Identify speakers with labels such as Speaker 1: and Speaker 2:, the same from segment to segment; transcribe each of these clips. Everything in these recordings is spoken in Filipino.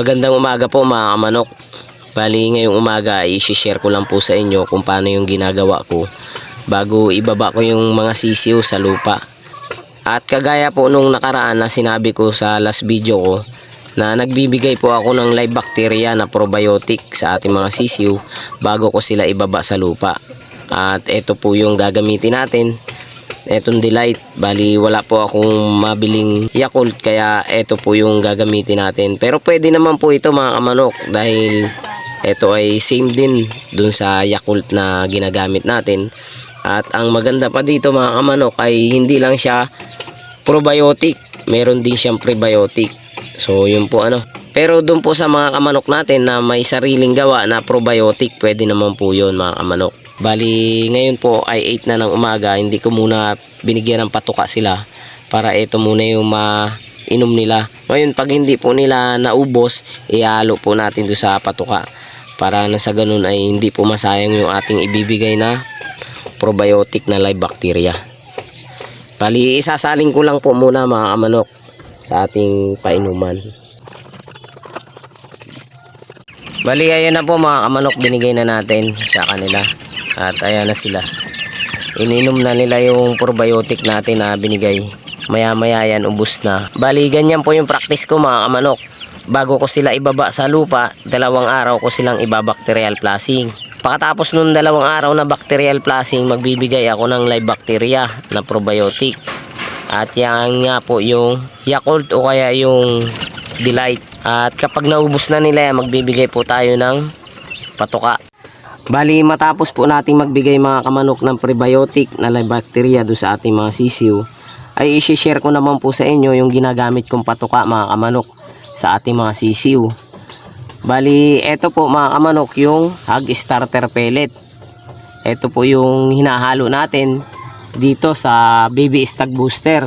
Speaker 1: Magandang umaga po mga kamanok. Bali ngayong umaga ay share ko lang po sa inyo kung paano yung ginagawa ko bago ibaba ko yung mga sisiw sa lupa. At kagaya po nung nakaraan na sinabi ko sa last video ko na nagbibigay po ako ng live bacteria na probiotic sa ating mga sisiw bago ko sila ibaba sa lupa. At ito po yung gagamitin natin etong delight. Bali wala po akong mabiling Yakult kaya ito po yung gagamitin natin. Pero pwede naman po ito mga kamanok dahil ito ay same din dun sa Yakult na ginagamit natin. At ang maganda pa dito mga kamanok ay hindi lang siya probiotic. Meron din siyang prebiotic. So yun po ano pero dun po sa mga kamanok natin na may sariling gawa na probiotic pwede naman po yun mga kamanok Bali, ngayon po ay 8 na ng umaga. Hindi ko muna binigyan ng patuka sila para ito muna yung mainom nila. Ngayon, pag hindi po nila naubos, ihalo po natin do sa patuka para na sa ganun ay hindi po masayang yung ating ibibigay na probiotic na live bacteria. Bali, isasaling ko lang po muna mga kamanok sa ating painuman. Bali, ayan na po mga kamanok binigay na natin sa kanila. At ayan na sila. Ininom na nila yung probiotic natin na binigay. Maya maya yan ubus na. Bali ganyan po yung practice ko mga kamanok. Bago ko sila ibaba sa lupa, dalawang araw ko silang ibabacterial flushing. Pagkatapos nung dalawang araw na bacterial flushing, magbibigay ako ng live bacteria na probiotic. At yan nga po yung Yakult o kaya yung Delight. At kapag naubos na nila yan, magbibigay po tayo ng patuka. Bali, matapos po nating magbigay mga kamanok ng prebiotic na live bacteria do sa ating mga sisiw, ay isi-share ko naman po sa inyo yung ginagamit kong patuka mga kamanok sa ating mga sisiw. Bali, eto po mga kamanok yung hog starter pellet. Ito po yung hinahalo natin dito sa baby stag booster.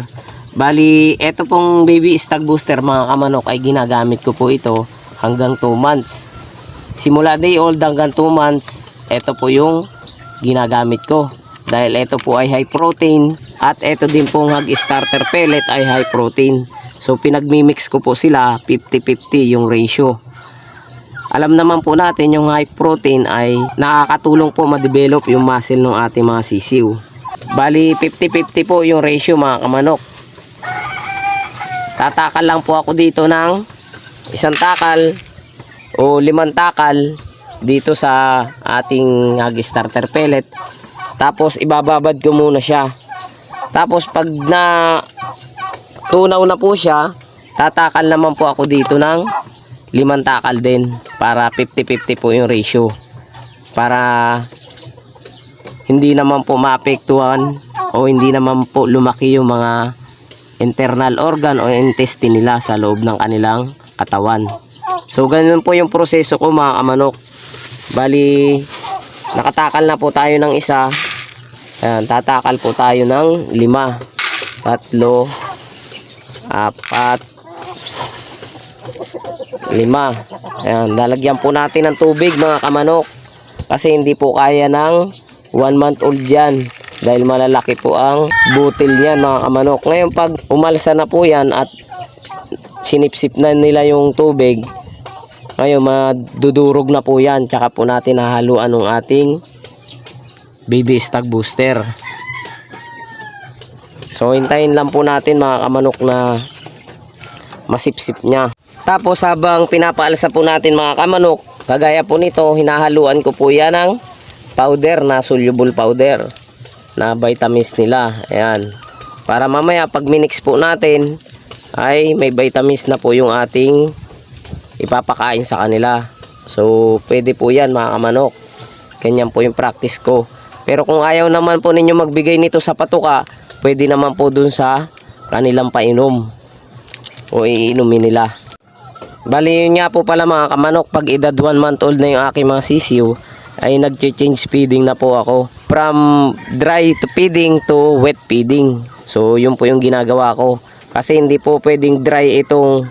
Speaker 1: Bali, eto pong baby stag booster mga kamanok ay ginagamit ko po ito hanggang 2 months. Simula day old hanggang 2 months, ito po yung ginagamit ko. Dahil ito po ay high protein at ito din pong hog starter pellet ay high protein. So pinagmimix ko po sila 50-50 yung ratio. Alam naman po natin yung high protein ay nakakatulong po ma-develop yung muscle ng ating mga sisiw. Bali 50-50 po yung ratio mga kamanok. Tatakal lang po ako dito ng isang takal o limang takal dito sa ating hog starter pellet. Tapos ibababad ko muna siya. Tapos pag na tunaw na po siya, tatakal naman po ako dito ng limang takal din para 50-50 po yung ratio. Para hindi naman po maapektuhan o hindi naman po lumaki yung mga internal organ o intestine nila sa loob ng kanilang katawan. So ganun po yung proseso ko mga kamanok. Bali, nakatakal na po tayo ng isa. Ayan, tatakal po tayo ng lima. Tatlo, apat, lima. Ayan, lalagyan po natin ng tubig mga kamanok. Kasi hindi po kaya ng 1 month old yan. Dahil malalaki po ang butil niyan mga kamanok. Ngayon pag umalsa na po yan at sinipsip na nila yung tubig, ngayon madudurog na po yan. Tsaka po natin hahaluan ng ating baby stag booster. So hintayin lang po natin mga kamanok na masipsip niya. Tapos habang pinapaalsa po natin mga kamanok, kagaya po nito, hinahaluan ko po yan ng powder na soluble powder na vitamins nila. Ayan. Para mamaya pag minix po natin ay may vitamins na po yung ating ipapakain sa kanila. So pwede po yan mga kamanok. Ganyan po yung practice ko. Pero kung ayaw naman po ninyo magbigay nito sa patuka, pwede naman po dun sa kanilang painom o iinumin nila. Bali yun nga po pala mga kamanok, pag edad 1 month old na yung aking mga sisiw, ay nag-change feeding na po ako. From dry to feeding to wet feeding. So yun po yung ginagawa ko. Kasi hindi po pwedeng dry itong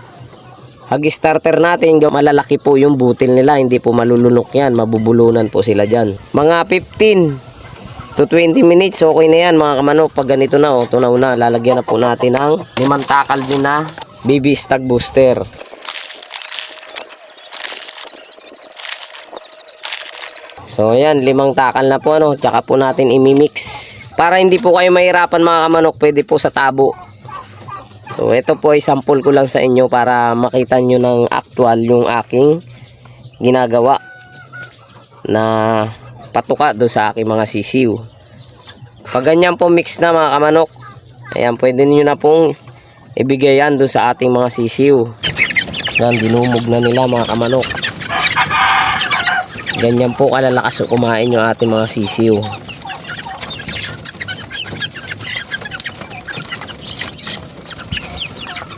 Speaker 1: hog starter natin. Malalaki po yung butil nila. Hindi po malulunok yan. Mabubulunan po sila dyan. Mga 15 to 20 minutes okay na yan mga kamanok. Pag ganito na oh, tunaw na. Lalagyan na po natin ng limang takal din na baby stag booster. So ayan, limang takal na po ano, tsaka po natin imimix. Para hindi po kayo mahirapan mga kamanok, pwede po sa tabo. So ito po ay sample ko lang sa inyo para makita nyo ng actual yung aking ginagawa na patuka do sa aking mga sisiw. Pag ganyan po mix na mga kamanok, ayan pwede niyo na pong ibigay yan do sa ating mga sisiw. Yan, dinumog na nila mga kamanok. Ganyan po kalalakas kumain yung ating mga sisiw.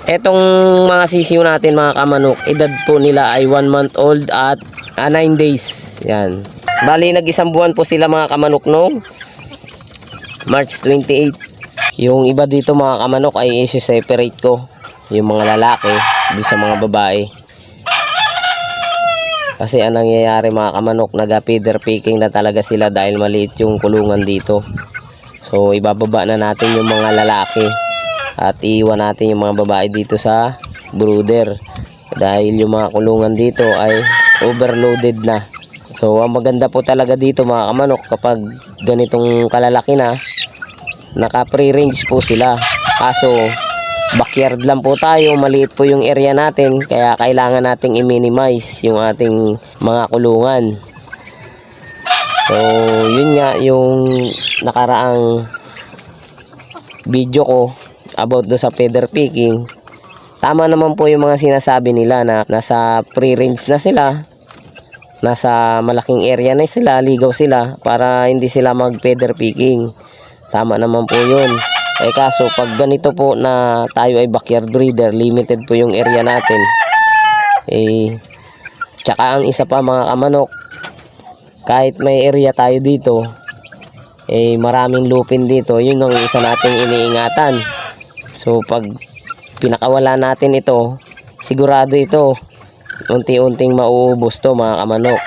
Speaker 1: Etong mga sisiw natin mga kamanok, edad po nila ay 1 month old at 9 days. Yan. Bali, nag-isang buwan po sila mga kamanok nung March 28. Yung iba dito mga kamanok ay isi-separate ko. Yung mga lalaki doon sa mga babae. Kasi ang nangyayari mga kamanok, naga-feeder picking na talaga sila dahil maliit yung kulungan dito. So ibababa na natin yung mga lalaki at iiwan natin yung mga babae dito sa brooder dahil yung mga kulungan dito ay overloaded na. So ang maganda po talaga dito mga kamanok kapag ganitong kalalaki na naka free range po sila. Kaso backyard lang po tayo, maliit po yung area natin kaya kailangan nating i-minimize yung ating mga kulungan. So, yun nga yung nakaraang video ko about do sa feather picking. Tama naman po yung mga sinasabi nila na nasa free range na sila. Nasa malaking area na sila, ligaw sila para hindi sila mag feather picking. Tama naman po yun. Eh kaso pag ganito po na tayo ay backyard breeder, limited po yung area natin. Eh, tsaka ang isa pa mga kamanok, kahit may area tayo dito, eh maraming lupin dito, yun ang isa nating iniingatan. So pag pinakawala natin ito, sigurado ito, unti-unting mauubos to mga kamanok.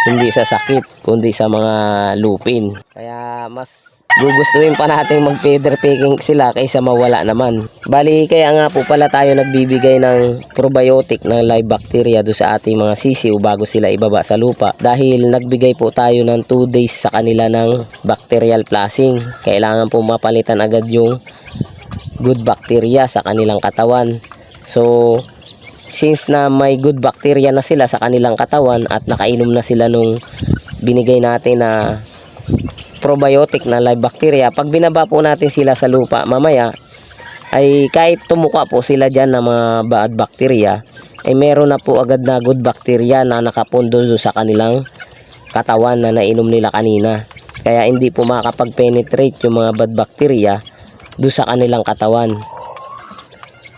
Speaker 1: Hindi sa sakit, kundi sa mga lupin. Kaya mas gugustuhin pa natin mag feather picking sila kaysa mawala naman. Bali kaya nga po pala tayo nagbibigay ng probiotic na live bacteria do sa ating mga sisiw bago sila ibaba sa lupa. Dahil nagbigay po tayo ng 2 days sa kanila ng bacterial flushing. Kailangan po mapalitan agad yung good bacteria sa kanilang katawan. So, since na may good bacteria na sila sa kanilang katawan at nakainom na sila nung binigay natin na probiotic na live bacteria, pag binaba po natin sila sa lupa mamaya, ay kahit tumuka po sila dyan ng mga bad bacteria, ay meron na po agad na good bacteria na nakapundo sa kanilang katawan na nainom nila kanina. Kaya hindi po makakapag-penetrate yung mga bad bacteria doon sa kanilang katawan.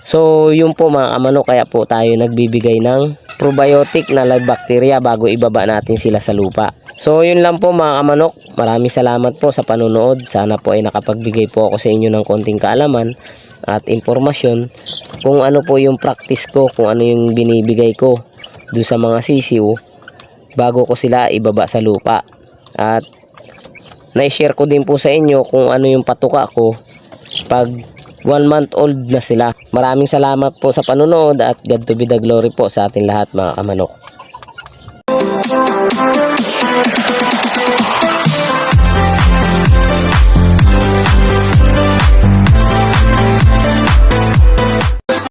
Speaker 1: So, yun po mga kamano, kaya po tayo nagbibigay ng probiotic na live bacteria bago ibaba natin sila sa lupa. So, yun lang po mga kamanok. Maraming salamat po sa panunood. Sana po ay nakapagbigay po ako sa inyo ng konting kaalaman at impormasyon kung ano po yung practice ko, kung ano yung binibigay ko doon sa mga sisiw bago ko sila ibaba sa lupa. At na-share ko din po sa inyo kung ano yung patuka ko pag one month old na sila. Maraming salamat po sa panunood at God to be the glory po sa ating lahat mga kamanok.